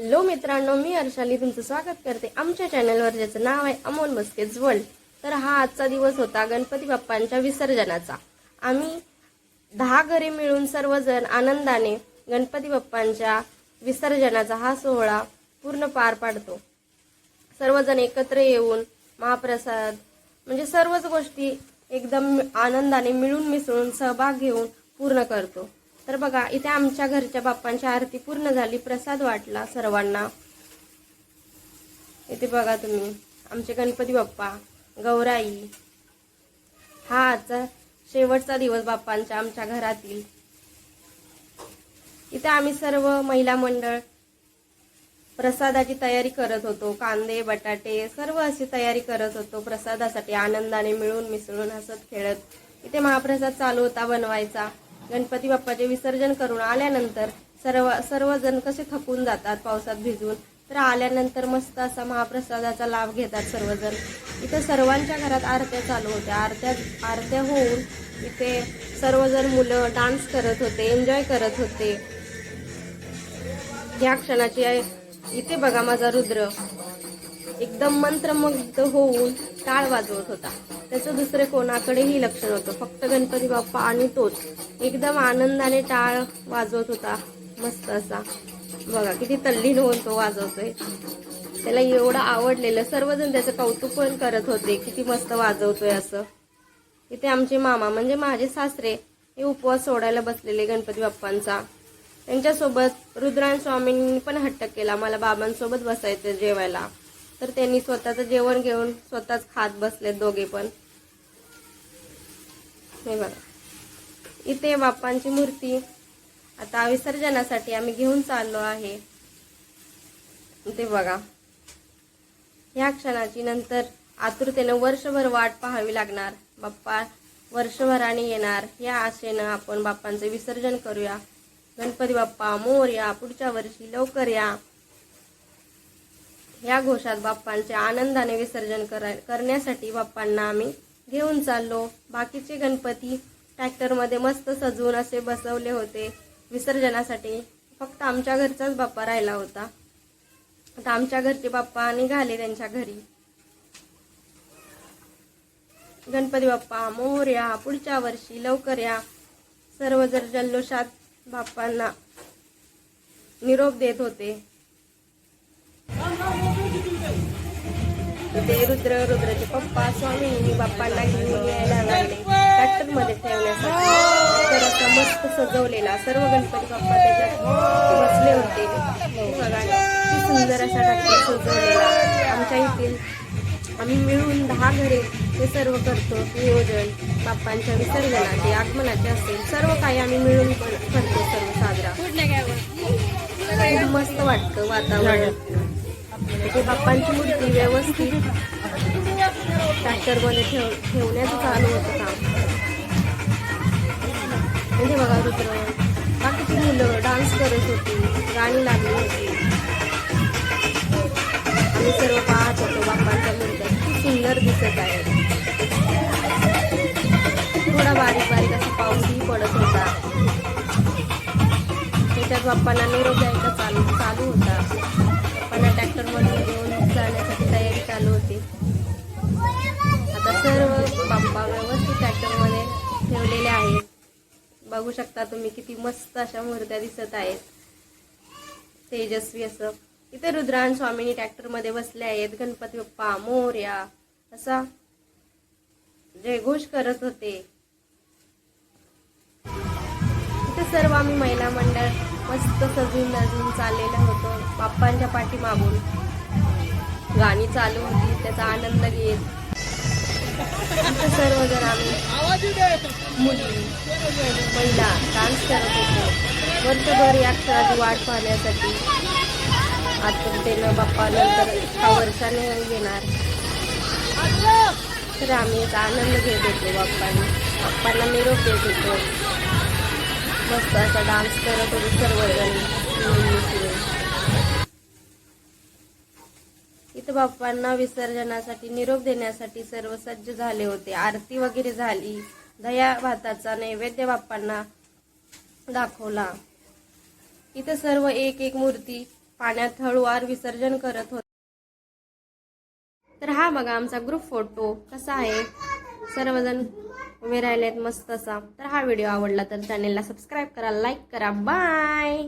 Hello मित्रांनो मी अर्शाली तुमचं स्वागत करते. आमच्या चॅनलवर ज्याचं नाव आहे अमोल मस्केज वर्ल्ड तर हा आजचा दिवस होता गणपती बाप्पांच्या विसर्जनाचा. आम्ही दहा घरे मिळून सर्वजण आनंदाने गणपती बाप्पांच्या विसर्जनाचा हा सोहळा पूर्ण पार पाडतो. सर्वजण एकत्र येऊन महाप्रसाद म्हणजे सर्वच गोष्टी एकदम आनंदाने मिळून मिसळून सहभाग घेऊन पूर्ण करतो. तर बघा इथे आमच्या घरच्या बाप्पांची आरती पूर्ण झाली प्रसाद वाटला सर्वांना. इथे बघा तुम्ही आमचे गणपती बाप्पा गौराई. हा आजचा शेवटचा दिवस बाप्पांच्या आमच्या घरातील. इथे आम्ही सर्व महिला मंडळ प्रसादाची तयारी करत होतो कांदे बटाटे सर्व अशी तयारी करत होतो प्रसादासाठी आनंदाने मिळून मिसळून हसत खेळत. इथे महाप्रसाद चालू होता बनवायचा. गणपती बाप्पाचे विसर्जन करून आल्यानंतर सर्व सर्वजण कसे थकून जातात पावसात भिजून? तर आल्यानंतर मस्त असा महाप्रसादाचा लाभ घेतात सर्वजण. इथे सर्वांच्या घरात आरत्या चालू होत्या. आरत्या आरत्या होऊन इथे सर्वजण मुलं डान्स करत होते एन्जॉय करत होते. या क्षणाची आहे इथे बघा माझा रुद्र. एकदम मंत्रमुग्ध होऊन टाळ वाजवत होता. त्याचं दुसरे कोणाकडेही लक्ष नव्हतं. फक्त गणपती बाप्पा आणि तोच. एकदम आनंदाने टाळ वाजवत होता. मस्त असा. बघा किती तल्लीन होऊन तो वाजवतोय. त्याला एवढं आवडलेलं. सर्वजण त्याचं कौतुक पण करत होते. किती मस्त वाजवतोय असं. इथे आमचे मामा म्हणजे माझे सासरे हे उपवास सोडायला बसलेले गणपती बाप्पांचा. त्यांच्यासोबत रुद्रान स्वामींनी पण हट्ट केला. मला बाबांसोबत बसायचं जेवायला. तर त्यांनी स्वतःचं जेवण घेऊन स्वतःच खात बसलेत दोघे पण. हे बघा. इथे बाप्पांची मूर्ती. आता विसर्जनासाठी आम्ही घेऊन चाललो आहे. ते बघा. ह्या क्षणाची नंतर आतुरतेनं वर्षभर वाट पाहावी लागणार. बाप्पा वर्षभराने येणार. या आशेनं आपण बाप्पांचं विसर्जन करूया. गणपती बाप्पा मोर या पुढच्या वर्षी लवकर या. या घोषात बाप्पांचे आनंदाने विसर्जन करा करण्यासाठी बाप्पांना आम्ही घेऊन चाललो. बाकीचे गणपती ट्रॅक्टरमध्ये मस्त सजवून असे बसवले होते. विसर्जनासाठी फक्त आमच्या घरचाच बाप्पा राहिला होता. आता आमच्या घरचे बाप्पा निघाले त्यांच्या घरी. गणपती बाप्पा मोर या पुढच्या वर्षी लवकर या. सर्व जर जल्लोषात बाप्पांना निरोप देत होते. ते रुद्र रुद्राचे पप्पा स्वामी बाप्पांना घेऊन यायला लागले. ट्रॅक्टरमध्ये ठेवण्यासाठी. तर असा मस्त सजवलेला सर्व गणपती बाप्पा त्याच्यात बसले होते. सुंदर असा ट्रॅक्टर सजवलेला. आमच्या येथील आम्ही मिळून दहा घरे हे सर्व करतो नियोजन बाप्पांच्या विसर्जनाचे आगमनाचे असेल. सर्व काही आम्ही मिळून करतो सर्व साजरा. खूप मस्त वाटतं वातावरण. म्हणजे बाप्पांची मूर्ती व्यवस्थित ट्रॅक्टरमध्ये ठेव ठेवण्याचं चालू होतं काम. म्हणजे बघा रुद्र बाकीची मुलं डान्स करत होती गाणी लागली होती. आम्ही सर्व पाहत होतो बाप्पांच्या मूर्त्या. खूप सुंदर दिसत आहे. थोडा बारीक बारीक असा पाऊसही पडत होता. त्याच्यात बाप्पांना निरोप द्यायचा चालू चालू होता. ट्रॅक्टर ट्रॅक्टरमधून घेऊन जाण्यासाठी तयारी चालू होती. आता सर्व बाप्पा व्यवस्थित ट्रॅक्टरमध्ये ठेवलेले आहेत. बघू शकता तुम्ही किती मस्त अशा मूर्त्या दिसत आहेत. तेजस्वी असं. इथे रुद्रान स्वामीनी ट्रॅक्टरमध्ये बसले आहेत. गणपती बाप्पा मोर्या असा जयघोष करत होते. इथे सर्व आम्ही महिला मंडळ मस्त सजून नजून चाललेलं होतं. बाप्पांच्या पाठीमागून. गाणी चालू होती त्याचा आनंद घेत. सर्वजण आम्ही. मुली महिला डान्स करत होतो. वर्षभर या क्षणाची वाट पाहण्यासाठी. आतुरतेनं बाप्पा नंतर हा वर्षाने येणार तर आम्ही याचा आनंद घेत होतो बाप्पांनी. बाप्पांना निरोप देत होतो. मस्त असा डान्स करत होतो सर्वजण. इथं बाप्पांना विसर्जनासाठी निरोप देण्यासाठी सर्व सज्ज झाले होते. आरती वगैरे झाली. दया भाताचा नैवेद्य बाप्पांना दाखवला. इथं सर्व एक एक मूर्ती पाण्यात हळूवार विसर्जन करत होते. तर हा बघा आमचा ग्रुप फोटो कसा आहे. सर्वजण उभे राहिलेत मस्त असा. तर हा व्हिडिओ आवडला तर चॅनेलला सबस्क्राईब करा लाईक करा. बाय